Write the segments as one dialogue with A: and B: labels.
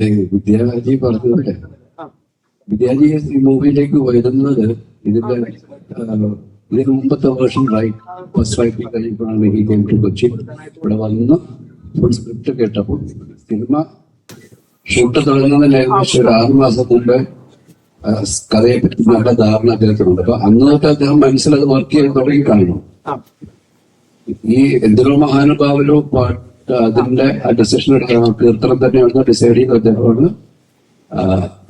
A: വിദ്യാജി പറഞ്ഞതല്ലേ? വിദ്യാജി ഈ മൂവിയിലേക്ക് വരുന്നത് ഇതിന്റെ ഇതിന് മുമ്പത്തെ വേർഷൻ റൈറ്റ് ഫസ്റ്റ് റൈറ്റിംഗ് കഴിഞ്ഞപ്പോഴാണ് ഈ ഗെയിം ടു കൊച്ചി ഇവിടെ വന്ന് ഫുൾ സ്ക്രിപ്റ്റ് കേട്ടപ്പോൾ സിനിമ ഷൂട്ട് തുടങ്ങുന്നതിന് ഏകദേശം ഒരു ആറു മാസം മുമ്പേ കഥയെ പറ്റി നല്ല ധാരണ അദ്ദേഹത്തിനുണ്ട്. അപ്പൊ അന്ന് തൊട്ട് അദ്ദേഹം മനസ്സിലത് വർക്ക് ചെയ്ത് തുടങ്ങി കാണുന്നു ഈ എന്തിനോ മഹാനുഭാവനോ പാട്ട് അതിന്റെ ഡെസിഷൻ എടുക്കണം. കീർത്തനം തന്നെയാണ് ഡിസൈഡ് ചെയ്യുന്ന അദ്ദേഹമാണ്.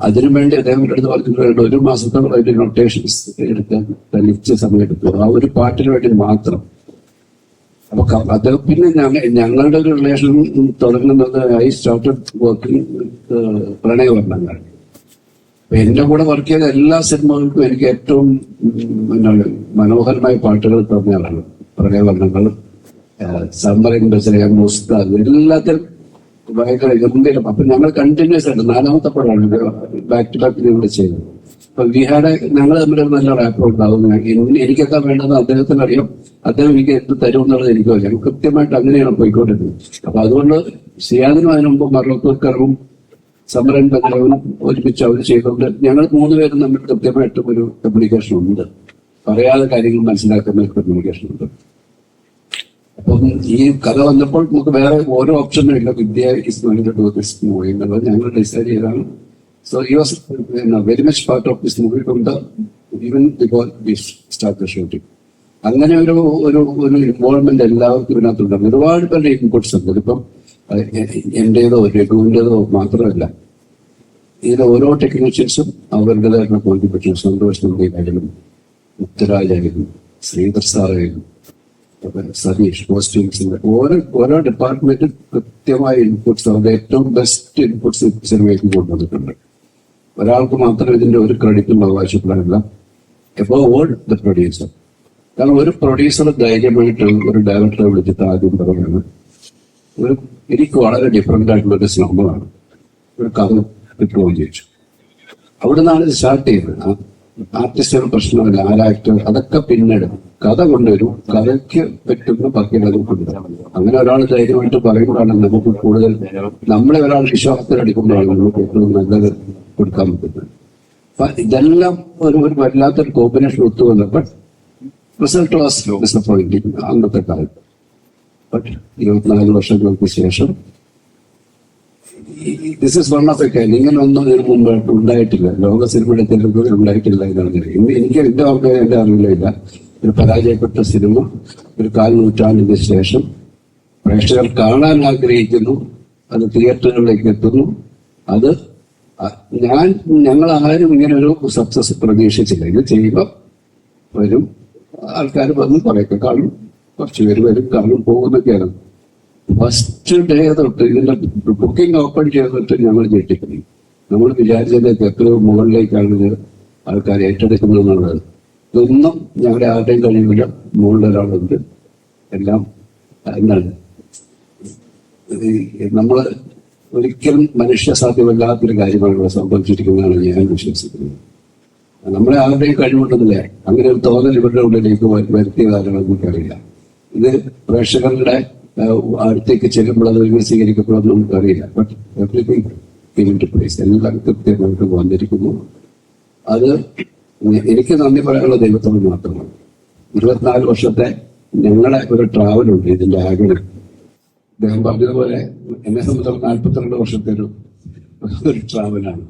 A: അതിനുവേണ്ടി അദ്ദേഹം എടുത്ത് പറഞ്ഞിട്ടുണ്ട് ഒരു മാസത്തോളം അതിന്റെ നൊട്ടേഷൻസ് എടുക്കാൻ തനിച്ച് സമയമെടുത്തു ആ ഒരു പാട്ടിന് വേണ്ടി മാത്രം. അപ്പൊ അദ്ദേഹം പിന്നെ ഞങ്ങൾ ഞങ്ങളുടെ ഒരു റിലേഷൻ തുടങ്ങുന്നത് ഐ സ്റ്റാർട്ടഡ് വർക്കിംഗ് പ്രണയവർണങ്ങൾ എന്റെ കൂടെ വർക്ക് ചെയ്ത എല്ലാ സിനിമകൾക്കും എനിക്ക് ഏറ്റവും മനോഹരമായ പാട്ടുകൾ തന്നെയാണ് പ്രണയവർണങ്ങൾ സമ്മറിന്റെ ചെറിയ മുസ്താദ് എല്ലാത്തിലും ഭയങ്കര ഗംഭീരം. അപ്പൊ ഞങ്ങൾ കണ്ടിന്യൂസ് ആയിട്ട് നാലാമത്തെ പടമാണ് ബാക്ക് ടു ബാക്ക് ഞങ്ങൾ ചെയ്തത്. അപ്പൊ വിഹാടെ ഞങ്ങൾ തമ്മിൽ നല്ല റാപ്പ് ഉണ്ടാവും. എനിക്കൊക്കെ വേണ്ടത് അദ്ദേഹത്തിന് അറിയാം. അദ്ദേഹം എനിക്ക് എന്ത് തരും എന്നുള്ളത് എനിക്ക് അറിയാം. കൃത്യമായിട്ട് അങ്ങനെയാണ് പോയിക്കൊണ്ടിരുന്നത്. അപ്പൊ അതുകൊണ്ട് സിയാദിനും അതിനു മുമ്പ് മറത്തൂർക്കറും സമരൻ ബന്ധവും ഒരുമിച്ച് അവർ ചെയ്തുകൊണ്ട് ഞങ്ങൾ മൂന്നുപേരും തമ്മിൽ കൃത്യമായിട്ടും ഒരു കമ്മ്യൂണിക്കേഷൻ ഉണ്ട്. പറയാതെ കാര്യങ്ങൾ മനസ്സിലാക്കുന്ന കമ്മ്യൂണിക്കേഷൻ ഉണ്ട്. അപ്പം ഈ കഥ വന്നപ്പോൾ നമുക്ക് വേറെ ഓരോ ഓപ്ഷനും ഇല്ല. Vidya is going to this movie എന്നുള്ളത് ഞങ്ങൾ ഡിസൈഡ് ചെയ്താണ്. So he was very much part of this movie from the even before we start the shooting അങ്ങനെ ഒരു ഒരു ഒരു ഇൻവോൾവ്മെന്റ് എല്ലാവർക്കും ഇതിനകത്തുണ്ടാകും ഒരുപാട് പേരുടെ ഇൻപുട്സ് ഉണ്ട്. ഇതിപ്പം എന്റേതോ രഘുവിന്റെതോ മാത്രമല്ല. ഇതിലെ ഓരോ ടെക്നീഷ്യൻസും അവരുടേതായിട്ടുള്ള കോൺട്രിബ്യൂഷൻ സന്തോഷ് നന്ദിയായാലും മുത്തരാജായാലും ശ്രീധർ സാറായാലും സതീഷ് പോസ്റ്റിംഗ്സ് ഓരോ ഓരോ ഡിപ്പാർട്ട്മെന്റും കൃത്യമായ ഇൻപുട്സ് അവരുടെ ഏറ്റവും ബെസ്റ്റ് ഇൻപുട്സ് സിനിമയ്ക്ക് കൊണ്ടുവന്നിട്ടുണ്ട്. ഒരാൾക്ക് മാത്രം ഇതിന്റെ ഒരു ക്രെഡിറ്റും അവകാശപ്പെടാനില്ല എബോ ഓൾ ദ പ്രൊഡ്യൂസർ കാരണം ഒരു പ്രൊഡ്യൂസർ ധൈര്യമായിട്ട് ഒരു ഡയറക്ടറെ വിളിച്ചിട്ട് ആദ്യം പറയുന്നത് ഒരു എനിക്ക് വളരെ ഡിഫറെന്റ് ആയിട്ടുള്ള ഒരു സിനിമയാണ്. ഒരു കഥ കിട്ടുകയും ചോദിച്ചു അവിടെ നിന്നാണ് ഇത് സ്റ്റാർട്ട് ചെയ്തത്. ആർട്ടിസ്റ്റുകൾ പ്രശ്നമില്ല ആരാക്ടർ അതൊക്കെ പിന്നിടും. കഥ കൊണ്ടുവരും. കഥയ്ക്ക് പറ്റുന്ന ബാക്കിയുള്ളത് കൊണ്ടുവരും. അങ്ങനെ ഒരാൾ ധൈര്യമായിട്ട് പറയുമ്പോഴാണ് നമുക്ക് കൂടുതൽ നമ്മളെ ഒരാൾ വിശ്വാസത്തിലെടുക്കുമ്പോഴാണ് നമുക്ക് ഏറ്റവും നല്ലത് കൊടുക്കാൻ പറ്റുന്നത്. അപ്പൊ ഇതെല്ലാം ഒരു ഒരു വല്ലാത്തൊരു കോമ്പിനേഷൻ ഒത്തു വന്നപ്പോൾ റിസൾട്ട് വാസ് ഡിസപ്പോയിന്റിങ് അന്നത്തെ കാലത്ത്. ബട്ട് ഇരുപത്തിനാല് വർഷങ്ങൾക്ക് ശേഷം this is one of a kind ഇങ്ങനെ ഒന്നും ഇതിനു മുമ്പ് ഉണ്ടായിട്ടില്ല. ലോക സിനിമയുടെ തെരഞ്ഞെടുപ്പിൽ ഉണ്ടായിട്ടില്ല എന്നാണ് എനിക്ക് എന്റെ ഓർമ്മ എന്റെ അറിവിലില്ല. ഒരു പരാജയപ്പെട്ട സിനിമ ഒരു കാൽ നൂറ്റാണ്ടിന് ശേഷം പ്രേക്ഷകർ കാണാൻ ആഗ്രഹിക്കുന്നു അത് തിയേറ്ററുകളിലേക്ക് എത്തുന്നു. അത് ഞാൻ ഞങ്ങൾ ആരും ഇങ്ങനെ ഒരു സക്സസ് പ്രതീക്ഷിച്ചില്ല. ഇത് ചെയ്യുമ്പോൾ വരും ആൾക്കാർ വന്ന് കുറേയൊക്കെ കാണും കുറച്ച് പേര് വരും കാണും പോകുന്നൊക്കെയാണ്. ഫസ്റ്റ് ഡേ തൊട്ട് ഇതിന്റെ ബുക്കിംഗ് ഓപ്പൺ ചെയ്തിട്ട് ഞങ്ങൾ ഞെട്ടിക്കുന്നു നമ്മൾ വിചാരിച്ചതിന്റെ എത്രയോ മുകളിലേക്കാണ് ഇത് ആൾക്കാർ ഏറ്റെടുക്കുന്നത് എന്നുള്ളത്. ഇതൊന്നും ഞങ്ങളുടെ ആരുടെയും കഴിയില്ല മുകളിൽ ഒരാളുണ്ട്. എല്ലാം എന്താണ്? നമ്മൾ ഒരിക്കലും മനുഷ്യ സാധ്യമല്ലാത്തൊരു കാര്യമാണ് ഇവിടെ സംഭവിച്ചിരിക്കുന്നതാണ് ഞാൻ വിശ്വസിക്കുന്നത് നമ്മളെ ആരുടെയും കഴിവുണ്ടെന്നില്ല. അങ്ങനെ ഒരു തോന്നൽ ഇവരുടെ ഉള്ളിലേക്ക് വ- വരുത്തിയതാരാണ് നമുക്കറിയില്ല ഇത് പ്രേക്ഷകരുടെ അടുത്തേക്ക് ചെല്ലുമ്പോൾ അത് എങ്ങനെ നമുക്ക് അറിയില്ല. ബട്ട് എവറിഥിങ് പ്ലേസ് എല്ലാം കൃത്യമായിട്ട് വന്നിരിക്കുന്നു. അത് എനിക്ക് നന്ദി പറയാനുള്ള ദൈവത്തോട് മാത്രമാണ്. ഇരുപത്തിനാല് വർഷത്തെ ഞങ്ങളെ ഒരു ട്രാവലുണ്ട് ഇതിന്റെ ആഗ്രഹം അദ്ദേഹം പറഞ്ഞതുപോലെ എന്നെ സംബന്ധിച്ചിടത്തോളം നാൽപ്പത്തിരണ്ട് വർഷത്തെ ഒരു ഒരു ട്രാവലാണ്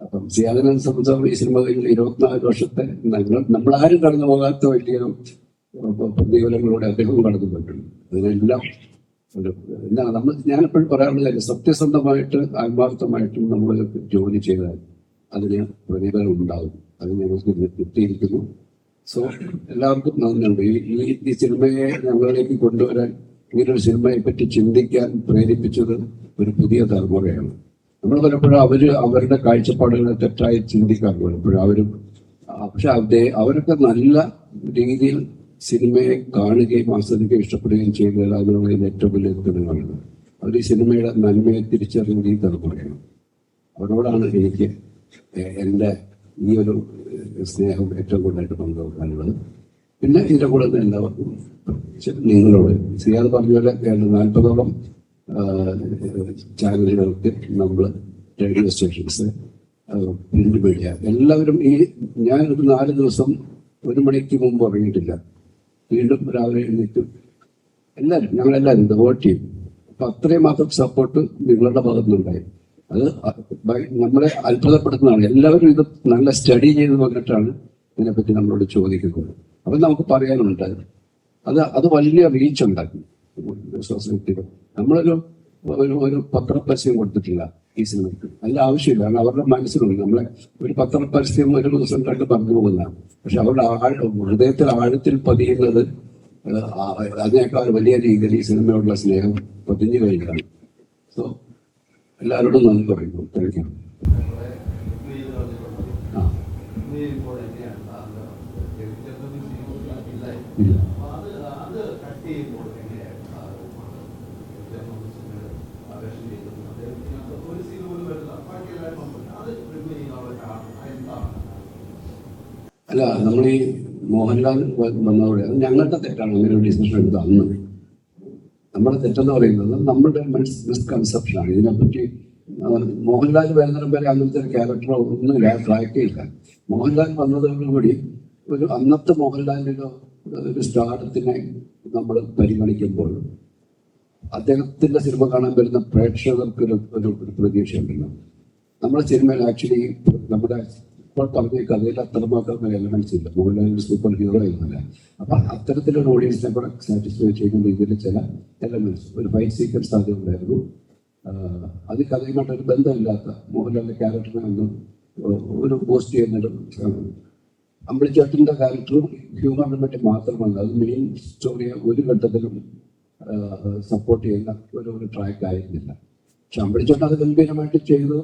A: അപ്പം സിയാദിനെ സംബന്ധിച്ചിടത്തോളം ഈ സിനിമ കഴിഞ്ഞ ഇരുപത്തിനാല് വർഷത്തെ ഞങ്ങൾ നമ്മളാരും കടന്നു പോകാത്ത വലിയ പ്രതിഫലങ്ങളിലൂടെ അദ്ദേഹം കടന്നു പോയിട്ടുണ്ട് അതിനെല്ലാം എന്നാ നമ്മൾ ഞാനെപ്പോഴും പറയാറുള്ള കാര്യം സത്യസന്ധമായിട്ട് ആത്മാർത്ഥമായിട്ടും നമ്മൾ ജോലി ചെയ്താൽ അതിന് പ്രതിഫലം ഉണ്ടാകും. അത് ഞങ്ങൾക്ക് കിട്ടിയിരിക്കുന്നു സോ എല്ലാവർക്കും നന്ദിയുണ്ട് ഈ ഈ- സിനിമയെ ഞങ്ങളിലേക്ക് കൊണ്ടുവരാൻ ഇങ്ങനൊരു സിനിമയെ പറ്റി ചിന്തിക്കാൻ പ്രേരിപ്പിച്ചത് ഒരു പുതിയ തലമുറയാണ്. നമ്മൾ പലപ്പോഴും അവർ അവരുടെ കാഴ്ചപ്പാടുകളെ തെറ്റായി ചിന്തിക്കാറുണ്ട്. പലപ്പോഴും അവരും പക്ഷെ അവരെ അവരൊക്കെ നല്ല രീതിയിൽ സിനിമയെ കാണുകയും ആസ്വദിക്കുകയും ഇഷ്ടപ്പെടുകയും ചെയ്യുന്നത് അതിനുള്ള ഏറ്റവും വലിയ ഗുണങ്ങളാണ് അവർ ഈ സിനിമയുടെ നന്മയെ തിരിച്ചറിയുന്ന ഈ തലമുറയാണ് അവരോടാണ് എനിക്ക് എന്റെ ഈ ഒരു സ്നേഹം ഏറ്റവും കൂടുതലായിട്ട് പങ്കുവെക്കാനുള്ളത്. പിന്നെ ഇതിന്റെ കൂടെ തന്നെ എല്ലാവർക്കും നിങ്ങളോട് സിയാദ് പറഞ്ഞ പോലെ നാൽപ്പതോളം ചാനലുകൾക്ക് നമ്മൾ റേഡിയോ സ്റ്റേഷൻസ് പ്രിന്റ് മീഡിയ എല്ലാവരും ഈ ഞാൻ ഒരു നാല് ദിവസം ഒരു മണിക്ക് മുമ്പ് ഉറങ്ങിയിട്ടില്ല വീണ്ടും രാവിലെ എഴുന്നേറ്റും എല്ലാവരും ഞങ്ങളെല്ലാവരും വോട്ട് ചെയ്യും അപ്പൊ അത്രയും മാത്രം സപ്പോർട്ട് നിങ്ങളുടെ ഭാഗത്തുനിന്നുണ്ടായി. അത് നമ്മളെ അത്ഭുതപ്പെടുത്തുന്നതാണ്. എല്ലാവരും ഇത് നല്ല സ്റ്റഡി ചെയ്ത് വന്നിട്ടാണ് ഇതിനെപ്പറ്റി നമ്മളോട് ചോദിക്കുന്നത്. അപ്പൊ നമുക്ക് പറയാനുണ്ട് അത്. അത് വലിയ റീച്ച് ഉണ്ടാക്കി. സൊസൈറ്റിയിൽ നമ്മളൊരു ഒരു പത്രപരസ്യം കൊടുത്തിട്ടില്ല. ഈ സിനിമയ്ക്ക് അതിന്റെ ആവശ്യമില്ല. കാരണം അവരുടെ മനസ്സിലുണ്ട്. നമ്മളെ ഒരു പത്രപരസ്യം ഒരു ദിവസം കണ്ട് പറഞ്ഞു പോകുന്നതാണ് പക്ഷെ അവരുടെ ആഴ ഹൃദയത്തിൽ ആഴത്തിൽ പതിയുന്നത് അതിനേക്കാൾ വലിയ രീതിയിൽ ഈ സിനിമയോടുള്ള സ്നേഹം പതിഞ്ഞു കഴിഞ്ഞാണ് സോ എല്ലാവരോടും നന്ദി പറയുന്നു. Thank you. ആ. അല്ല നമ്മൾ ഈ മോഹൻലാൽ വന്നതോടെ അത് ഞങ്ങളുടെ തെറ്റാണ്. അങ്ങനെ ഒരു ഡിസിഷൻ എടുത്ത് അന്ന് നമ്മുടെ തെറ്റെന്ന് പറയുന്നത് നമ്മുടെ മിസ്കൺസെപ്ഷനാണ് ഇതിനെപ്പറ്റി മോഹൻലാൽ വരുന്നതിനും വരെ അങ്ങനത്തെ ഒരു ക്യാരക്ടറോ ഒന്നുമില്ല ട്രാക്ക് ഇല്ല. മോഹൻലാൽ വന്നതോടുകൂടി ഒരു അന്നത്തെ മോഹൻലാലിന്റെ ഒരു സ്റ്റാർട്ടിനെ നമ്മൾ പരിഗണിക്കുമ്പോൾ അദ്ദേഹത്തിന്റെ സിനിമ കാണാൻ വരുന്ന പ്രേക്ഷകർക്ക് ഒരു ഒരു പ്രതീക്ഷയുണ്ടല്ലോ. നമ്മുടെ സിനിമയിൽ ആക്ച്വലി നമ്മുടെ ഇപ്പോൾ പറഞ്ഞ കഥയിൽ അത്രമാത്രം എലമെന്റ്സ് ഇല്ല. മോഹൻലാൽ സൂപ്പർ ഹീറോ ആയിരുന്നില്ല അപ്പൊ അത്തരത്തിലൊരു ഓഡിയൻസിനെ കൂടെ സാറ്റിസ്ഫൈ ചെയ്യുന്ന രീതിയിൽ ചില എലമെന്റ്സ് ഒരു ഫൈറ്റ് സീക്വൻസ് ആദ്യം ഉണ്ടായിരുന്നു. അത് കഥയുമായിട്ടൊരു ബന്ധമില്ലാത്ത മോഹൻലാലിന്റെ ക്യാരക്ടറിനെ ഒന്ന് ഒരു പോസ്റ്റ് ചെയ്യുന്നൊരു അമ്പിളി അമ്പിളിച്ചേട്ടന്റെ ക്യാരക്ടറും ഹ്യൂമറിനെ പറ്റി മാത്രമല്ല അത് മെയിൻ സ്റ്റോറിയെ ഒരു ഘട്ടത്തിലും സപ്പോർട്ട് ചെയ്യുന്ന ഒരു ഒരു ട്രാക്ക് ആയിരുന്നില്ല. പക്ഷെ അമ്പിളിച്ചേട്ടൻ അത് ഗംഭീരമായിട്ട് ചെയ്തു.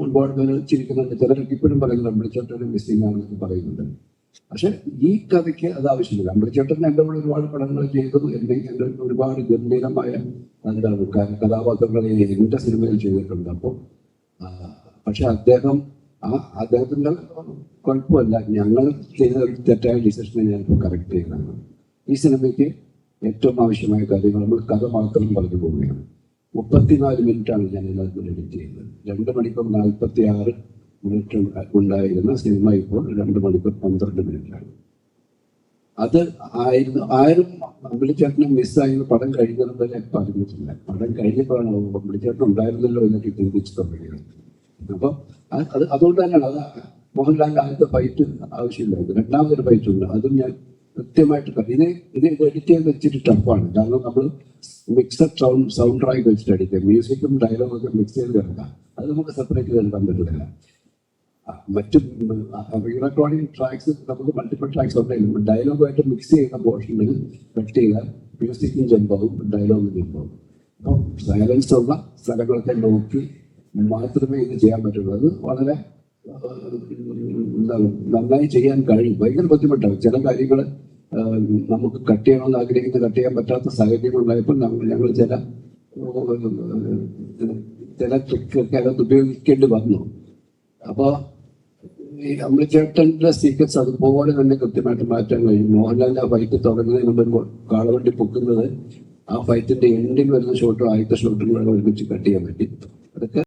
A: ഒരുപാട് പേര് ചിരിക്കുന്നുണ്ട്. ചിലരൊക്കെ ഇപ്പോഴും പറയുന്നത് അമ്പിളിച്ചേട്ടൻ മിസ്സിംഗ് പറയുന്നുണ്ട്. പക്ഷെ ഈ കഥയ്ക്ക് അത് ആവശ്യമില്ല. അമ്പിളിച്ചേട്ടൻ എന്റെ കൂടെ ഒരുപാട് പടങ്ങൾ ചെയ്തു. എന്റെ എന്റെ ഒരുപാട് ഗംഭീരമായ എന്താണ് കഥാപാത്രങ്ങളെ എന്റെ സിനിമയിൽ ചെയ്തിട്ടുണ്ട്. അപ്പോൾ പക്ഷെ അദ്ദേഹം ആ അദ്ദേഹത്തിന്റെ കുഴപ്പമല്ല. ഞങ്ങൾ ചെയ്ത ഒരു തെറ്റായ ഡിസിഷനെ ഞാനിപ്പോൾ കറക്റ്റ് ചെയ്യുന്നതാണ് ഈ സിനിമയ്ക്ക് ഏറ്റവും ആവശ്യമായ കാര്യങ്ങൾ നമ്മൾ കഥ മാത്രം പറഞ്ഞു പോവുകയാണ്. മുപ്പത്തിനാല് മിനിറ്റാണ് ഞാൻ ഇതിനകത്ത് എഡിറ്റ് ചെയ്യുന്നത്. രണ്ട് മണിക്കൂർ നാൽപ്പത്തി ആറ് മിനിറ്റ് ഉണ്ടായിരുന്ന സിനിമ ഇപ്പോൾ രണ്ട് മണിക്കൂർ പന്ത്രണ്ട് മിനിറ്റാണ്. അത് ആയിരുന്നു ആരും അമ്പിളിച്ചേട്ടനെ മിസ്സായിരുന്നു പടം കഴിഞ്ഞത് വരെ പറഞ്ഞിട്ടില്ല പടം കഴിഞ്ഞപ്പോഴാണ് അമ്പിളിച്ചേട്ടൻ ഉണ്ടായിരുന്നല്ലോ എന്നൊക്കെ ചിന്തിച്ചു തുടങ്ങിയത്. അപ്പൊ അത് അത് അതുകൊണ്ട് തന്നെയാണ് അത് മോഹൻലാലിന്റെ ആദ്യത്തെ ഫൈറ്റ് ആവശ്യമില്ലായിരുന്നു. രണ്ടാമതൊരു ഫൈറ്റ് ഉണ്ട്. അതും ഞാൻ കൃത്യമായിട്ട് ഇതിനെ ഇത് എഡിറ്റ് ചെയ്ത് വെച്ചിട്ട് ടഫാണ് കാരണം നമ്മൾ മിക്സഡ് സൗണ്ട് സൗണ്ട് ട്രാക്ക് വെച്ചിട്ട് എഡിറ്റ് മ്യൂസിക്കും ഡയലോഗും ഒക്കെ മിക്സ് ചെയ്ത് കിടക്കാം അത് നമുക്ക് സെപ്പറേറ്റ് കേൾക്കാൻ പറ്റില്ല മറ്റ് റെക്കോർഡിംഗ് ട്രാക്സ് നമുക്ക് മൾട്ടിപ്പിൾ ട്രാക്സ് ഉണ്ടെങ്കിലും ഡയലോഗുമായിട്ട് മിക്സ് ചെയ്യുന്ന പോർഷനിൽ കട്ട് ചെയ്താൽ മ്യൂസിക്കും ജമ്പാവും ഡയലോഗും ജമ്പാവും അപ്പം സൈലൻസ് ഉള്ള സ്ഥലങ്ങളൊക്കെ നോക്കി മാത്രമേ ഇത് ചെയ്യാൻ പറ്റുള്ളൂ അത് വളരെ എന്താണ് നന്നായി ചെയ്യാൻ കഴിയും ഭയങ്കര ബുദ്ധിമുട്ടാണ് ചില കാര്യങ്ങൾ നമുക്ക് കട്ട് ചെയ്യണമെന്ന് ആഗ്രഹിക്കുന്ന കട്ട് ചെയ്യാൻ പറ്റാത്ത നമ്മൾ ഞങ്ങൾ ചില ചില ട്രിക്കൊക്കെ അകത്ത് ഉപയോഗിക്കേണ്ടി വന്നു. അപ്പോൾ ഈ അമ്പിളിച്ചേട്ടന്റെ സീക്വൻസ് അതുപോലെ തന്നെ കൃത്യമായിട്ട് മാറ്റാൻ കഴിയും. മോഹൻലാലിന്റെ ആ ഫൈറ്റ് തുടങ്ങുന്നതിന് മുമ്പ് കാളവണ്ടി പൊക്കുന്നത് ആ ഫൈറ്റിന്റെ എൻഡിൽ വരുന്ന ഷോട്ടും ആദ്യത്തെ ഷോട്ടും കൂടെ ഒരുമിച്ച് കട്ട് ചെയ്യാൻ പറ്റി. അതൊക്കെ